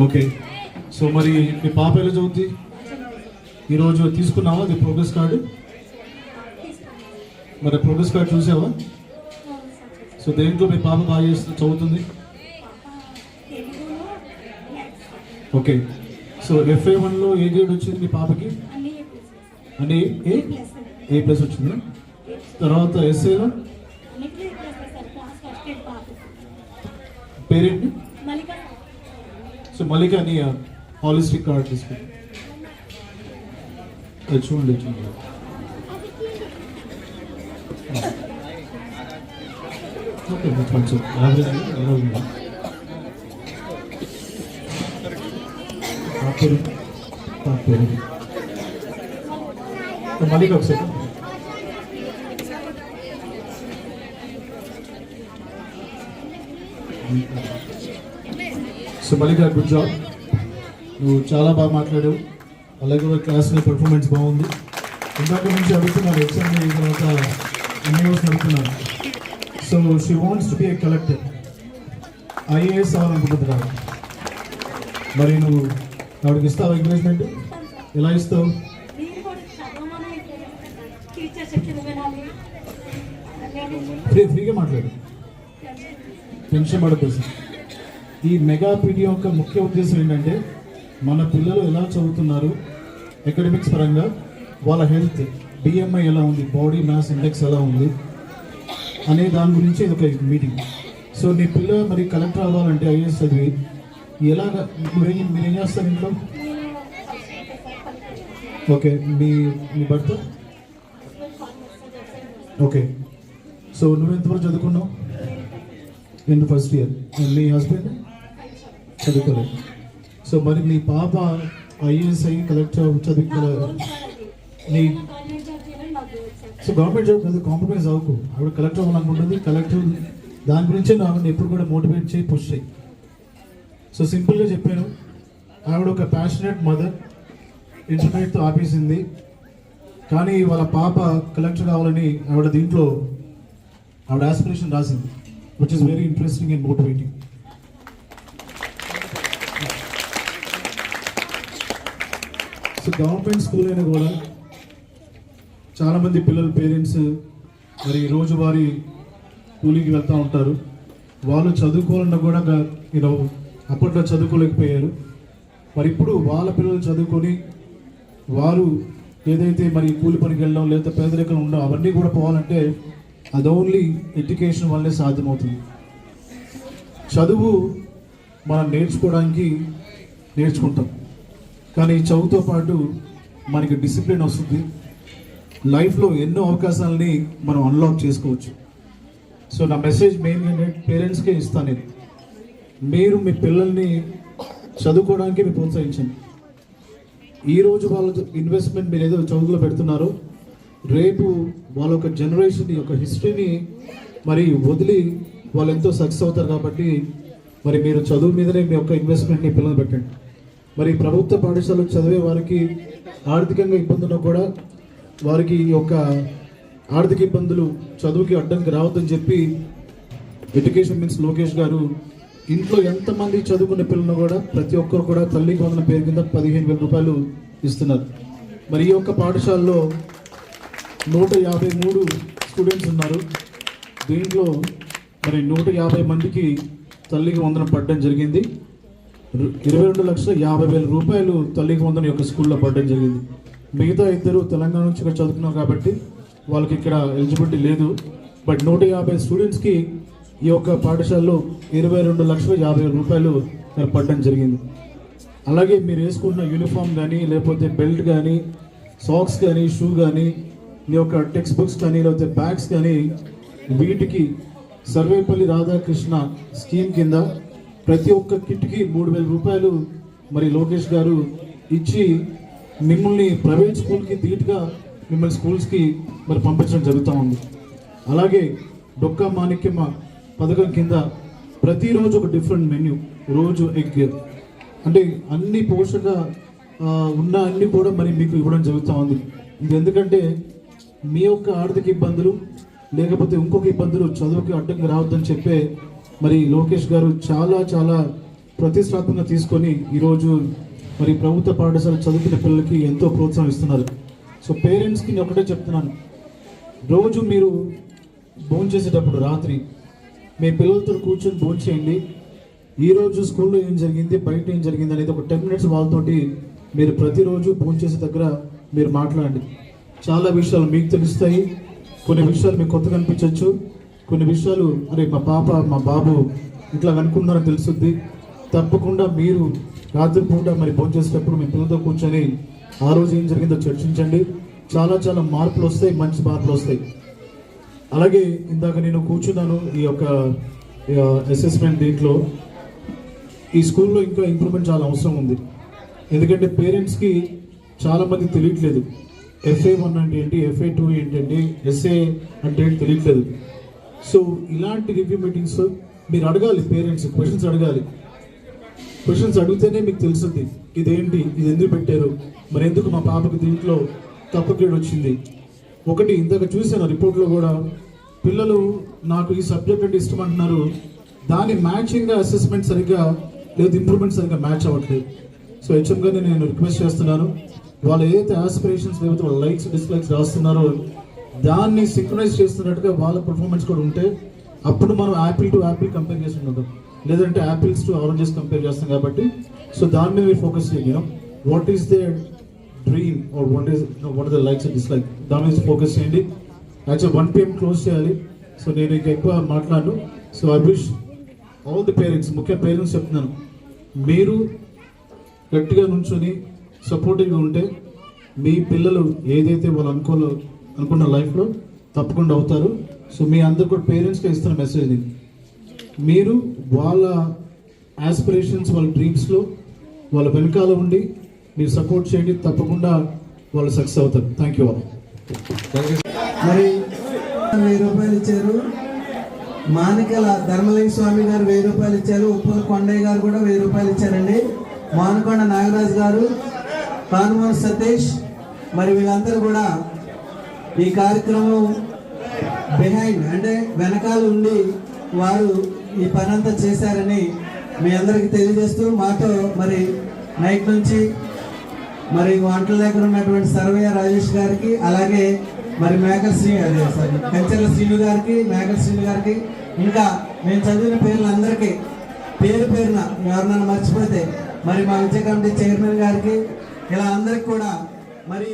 Okay. So మరి మీ పాప ఎలా చదువుతుంది ఈరోజు తీసుకున్నావా? అది ప్రోగ్రెస్ కార్డు మరి ప్రోగ్రెస్ కార్డు చూసావా? సో దేంట్లో మీ పాప బాగా చేస్తుంది చదువుతుంది? ఓకే. సో ఎఫ్ఏ వన్లో ఏ గ్రేడ్ వచ్చింది మీ పాపకి? అంటే ఏ? ఏ ప్లస్ వచ్చింది? తర్వాత ఎస్ఏలో పేరెంట్? సో మల్లిక నీ హాలిస్టిక్ కార్డ్ తీసుకుంది అది చూడండి చూడండి ఓకే కొంచెం యావరేజ్ ఎలా ఉంది ఆ పేరు ఆ పేరు మల్లిక ఒకసారి సో మల్లిక గుడ్ జాబ్ నువ్వు చాలా బాగా మాట్లాడావు. అలాగే కూడా క్లాస్లో పెర్ఫార్మెన్స్ బాగుంది. ఇందాక నుంచి అడుగుతున్నాను ఎగ్జామ్ అయిన తర్వాత అన్ని అడుగుతున్నాను so she wants to be a collector IAS అవ్వాలనుకుంటున్నాను మరి నువ్వు ఆవిడకి ఇస్తావు ఎంకరేజ్మెంట్ ఎలా ఇస్తావు? ఫ్రీ ఫ్రీగా మాట్లాడు. టెన్షన్ పడద్దు సార్ ఈ మెగా పీటీ యొక్క ముఖ్య ఉద్దేశం ఏంటంటే మన పిల్లలు ఎలా చదువుతున్నారు అకాడమిక్స్ పరంగా వాళ్ళ హెల్త్ బిఎంఐ ఎలా ఉంది బాడీ మ్యాథ్స్ ఇండెక్స్ ఎలా ఉంది అనే దాని గురించి ఇది ఒక మీటింగ్ సో నీ పిల్ల మరి కలెక్టర్ అవ్వాలంటే ఐఏఎస్ చదివి ఎలాగ మీరేం మీరేం చేస్తారు ఇంట్లో? ఓకే మీ మీ భర్త? ఓకే. సో నువ్వు ఎంతవరకు చదువుకున్నావు? నేను ఫస్ట్ ఇయర్ మీ హస్బెండ్ చదువుకోలేదు సో మరి మీ పాప ఐఏఎస్ అయ్యి కలెక్టర్ చదువుకో నీ సో గవర్నమెంట్ జాబ్ కాదు. కాంప్రమైజ్ అవ్వకు. ఆవిడ కలెక్టర్ అవ్వాలనుకుంటుంది కలెక్టర్ దాని గురించే ఆవిడని ఎప్పుడు కూడా మోటివేట్ చేయి పుష్ చేయి. సో సింపుల్గా చెప్పాను. ఆవిడ ఒక ప్యాషనెట్ మదర్ ఇంటర్మీడియట్తో ఆపేసింది. కానీ వాళ్ళ పాప కలెక్టర్ కావాలని ఆవిడ దీంట్లో ఆవిడ ఆస్పిరేషన్ రాసింది which is very interesting and motivating first government school అయినా కూడా చాలామంది పిల్లల పేరెంట్స్ మరి రోజువారీ కూలీకి వెళ్తూ ఉంటారు. వాళ్ళు చదువుకోవాలన్నా కూడా యూనో అప్పట్లో చదువుకోలేకపోయారు. మరి ఇప్పుడు వాళ్ళ పిల్లలు చదువుకొని వారు ఏదైతే మరి కూలి పనికి వెళ్ళడం లేదా పేదరికం ఉండడం అవన్నీ కూడా పోవాలంటే అది ఓన్లీ ఎడ్యుకేషన్ వల్లే సాధ్యమవుతుంది. చదువు మనం నేర్చుకోవడానికి నేర్చుకుంటాం. కానీ చదువుతో పాటు మనకి డిసిప్లిన్ వస్తుంది. లైఫ్లో ఎన్నో అవకాశాలని మనం అన్లాక్ చేసుకోవచ్చు. సో నా మెసేజ్ మెయిన్ ఏంటంటే పేరెంట్స్కే ఇస్తాను నేను. మీరు మీ పిల్లల్ని చదువుకోవడానికి మీరు ప్రోత్సహించండి. ఈ రోజు వాళ్ళ ఇన్వెస్ట్మెంట్ మీరు ఏదో చదువులో పెడుతున్నారో రేపు వాళ్ళ ఒక జనరేషన్ యొక్క హిస్టరీని మరి వదిలి వాళ్ళు ఎంతో సక్సెస్ అవుతారు కాబట్టి మరి మీరు చదువు మీదనే మీ యొక్క ఇన్వెస్ట్మెంట్ని పిల్లలు పెట్టండి. మరి ప్రభుత్వ పాఠశాలలో చదివే వారికి ఆర్థికంగా ఇబ్బందులు కూడా వారికి ఈ యొక్క ఆర్థిక ఇబ్బందులు చదువుకి అడ్డంకి రావద్దని చెప్పి ఎడ్యుకేషన్ మిన్స్ లోకేష్ గారు ఇంట్లో ఎంతమంది చదువుకున్న పిల్లలు కూడా ప్రతి ఒక్కరు కూడా తల్లికి వందల పేరు కింద పదిహేను వేల రూపాయలు ఇస్తున్నారు. మరి ఈ యొక్క పాఠశాలలో నూట యాభై మూడు స్టూడెంట్స్ ఉన్నారు. దీంట్లో మరి నూట యాభై మందికి తల్లికి వందనం పడడం జరిగింది. ఇరవై రెండు లక్షల యాభై వేల రూపాయలు తల్లికి వందనం యొక్క స్కూల్లో పడడం జరిగింది. మిగతా ఇద్దరు తెలంగాణ నుంచి ఇక్కడ చదువుకున్నారు కాబట్టి వాళ్ళకి ఇక్కడ ఎలిజిబిలిటీ లేదు. బట్ నూట యాభై స్టూడెంట్స్కి ఈ యొక్క పాఠశాలలో ఇరవై రెండు లక్షల యాభై వేల రూపాయలు పడడం జరిగింది. అలాగే మీరు వేసుకుంటున్న యూనిఫామ్ కానీ లేకపోతే బెల్ట్ కానీ సాక్స్ కానీ షూ కానీ మీ యొక్క టెక్స్ట్ బుక్స్ కానీ లేకపోతే బ్యాగ్స్ కానీ వీటికి సర్వేపల్లి రాధాకృష్ణ స్కీమ్ కింద ప్రతి ఒక్క కిట్కి మూడు వేల రూపాయలు మరి లోకేష్ గారు ఇచ్చి మిమ్మల్ని ప్రైవేట్ స్కూల్కి ధీటుగా మిమ్మల్ని స్కూల్స్కి మరి పంపించడం జరుగుతూ ఉంది. అలాగే డొక్కా మాణిక్యమ్మ పథకం కింద ప్రతిరోజు ఒక డిఫరెంట్ మెన్యూ రోజు ఎగ్ అంటే అన్ని పోషక ఉన్న అన్ని కూడా మరి మీకు ఇవ్వడం జరుగుతూ ఉంది. ఇది ఎందుకంటే మీ యొక్క ఆర్థిక ఇబ్బందులు లేకపోతే ఇంకొక ఇబ్బందులు చదువుకి అడ్డంగా రావద్దని చెప్పే మరి లోకేష్ గారు చాలా చాలా ప్రతిష్టాత్మకంగా తీసుకొని ఈరోజు మరి ప్రభుత్వ పాఠశాల చదువుకునే పిల్లలకి ఎంతో ప్రోత్సాహం ఇస్తున్నారు. సో పేరెంట్స్కి నేను ఒకటే చెప్తున్నాను. రోజు మీరు భోజనం చేసేటప్పుడు రాత్రి మీ పిల్లలతో కూర్చొని భోజనం చేయండి. ఈరోజు స్కూల్లో ఏం జరిగింది బయట ఏం జరిగింది అనేది ఒక టెన్ మినిట్స్ వాళ్ళతోటి మీరు ప్రతిరోజు భోజనం చేసే దగ్గర మీరు మాట్లాడండి. చాలా విషయాలు మీకు తెలుస్తాయి కొన్ని విషయాలు మీకు కొత్తగా అనిపించవచ్చు కొన్ని విషయాలు అరే మా పాప మా బాబు ఇట్లా అనుకున్నారని తెలుస్తుంది తప్పకుండా మీరు రాత్రిపూట మరి భోజనం చేసేటప్పుడు మీ పిల్లలతో కూర్చొని ఆ రోజు ఏం జరిగిందో చర్చించండి. చాలా చాలా మార్పులు వస్తాయి మంచి మార్పులు వస్తాయి. అలాగే ఇందాక నేను కూర్చున్నాను ఈ యొక్క అసెస్మెంట్ దీంట్లో. ఈ స్కూల్లో ఇంకా ఇంప్రూవ్మెంట్ చాలా అవసరం ఉంది. ఎందుకంటే పేరెంట్స్కి చాలామంది తెలియట్లేదు. ఎఫ్ఏ వన్ అంటే ఏంటి ఎఫ్ఏ టూ ఏంటంటే ఎస్ఏ అంటే ఏంటి తెలియట్లేదు. సో ఇలాంటి రివ్యూ మీటింగ్స్ మీరు అడగాలి పేరెంట్స్ క్వశ్చన్స్ అడగాలి. క్వశ్చన్స్ అడిగితేనే మీకు తెలుస్తుంది ఇదేంటి ఇది ఎందుకు పెట్టారు మరి ఎందుకు మా పాపకి దీంట్లో తప్పు గ్రేడ్ వచ్చింది. ఒకటి ఇందాక చూశాను రిపోర్ట్లో కూడా పిల్లలు నాకు ఈ సబ్జెక్ట్ అంటే ఇష్టం అంటున్నారు దాని మ్యాచింగ్గా అసెస్మెంట్ సరిగ్గా లేదు ఇంప్రూవ్మెంట్ సరిగ్గా మ్యాచ్ అవ్వట్లేదు. సో హెచ్ఎం గారిని నేను రిక్వెస్ట్ చేస్తున్నాను వాళ్ళు ఏదైతే ఆస్పిరేషన్స్ లేకపోతే వాళ్ళ లైక్స్ డిస్లైక్స్ రాస్తున్నారో దాన్ని సింక్రనైజ్ చేస్తున్నట్టుగా వాళ్ళ పర్ఫార్మెన్స్ కూడా ఉంటే అప్పుడు మనం యాపిల్ టు యాపిల్ కంపేర్ చేసుకుంటాం లేదంటే యాపిల్స్ టు ఆరెంజెస్ కంపేర్ చేస్తాం కాబట్టి. సో దాని మీద మీరు ఫోకస్ చేయండి you know what is the dream or what is what the likes and dislike దాని మీద ఫోకస్ చేయండి. యాక్చువల్ వన్ పిఎం క్లోజ్ చేయాలి. సో నేను ఇంకా ఎక్కువ మాట్లాడను. So I wish all the parents ముఖ్య పేరెంట్స్ చెప్తున్నాను. మీరు గట్టిగా నుంచొని సపోర్టివ్గా ఉంటే మీ పిల్లలు ఏదైతే వాళ్ళు అనుకోలేదు అనుకున్న లైఫ్లో తప్పకుండా అవుతారు. సో మీ అందరు కూడా పేరెంట్స్గా ఇస్తున్న మెసేజ్ ఇది. మీరు వాళ్ళ ఆస్పిరేషన్స్ వాళ్ళ డ్రీమ్స్లో వాళ్ళ వెనకాల ఉండి మీరు సపోర్ట్ చేయండి. తప్పకుండా వాళ్ళు సక్సెస్ అవుతారు. థ్యాంక్ యూ మరి వెయ్యి రూపాయలు ఇచ్చారు. మానికల ధర్మలింగ స్వామి గారు వెయ్యి రూపాయలు ఇచ్చారు. ఉప్పల కొండయ్య గారు కూడా వెయ్యి రూపాయలు ఇచ్చారండి. మానకొండ నాగరాజు గారు కానుమూరు సతీష్ మరి వీళ్ళందరూ కూడా ఈ కార్యక్రమం బిహైండ్ అంటే వెనకాల ఉండి వారు ఈ పని చేశారని మీ అందరికీ తెలియజేస్తూ మాతో మరి నైట్ నుంచి మరి వంటల దగ్గర ఉన్నటువంటి సర్వయ్య రాజేష్ గారికి అలాగే మరి మేకల శ్రీ అదే సారీ కంచెల శ్రీను గారికి మేకల శ్రీను గారికి ఇంకా మేము చదివిన పేర్లు అందరికీ పేరు పేరున ఎవరినైనా మర్చిపోతే మరి మా విద్యా కమిటీ చైర్మన్ గారికి ఇలా అందరికి కూడా మరి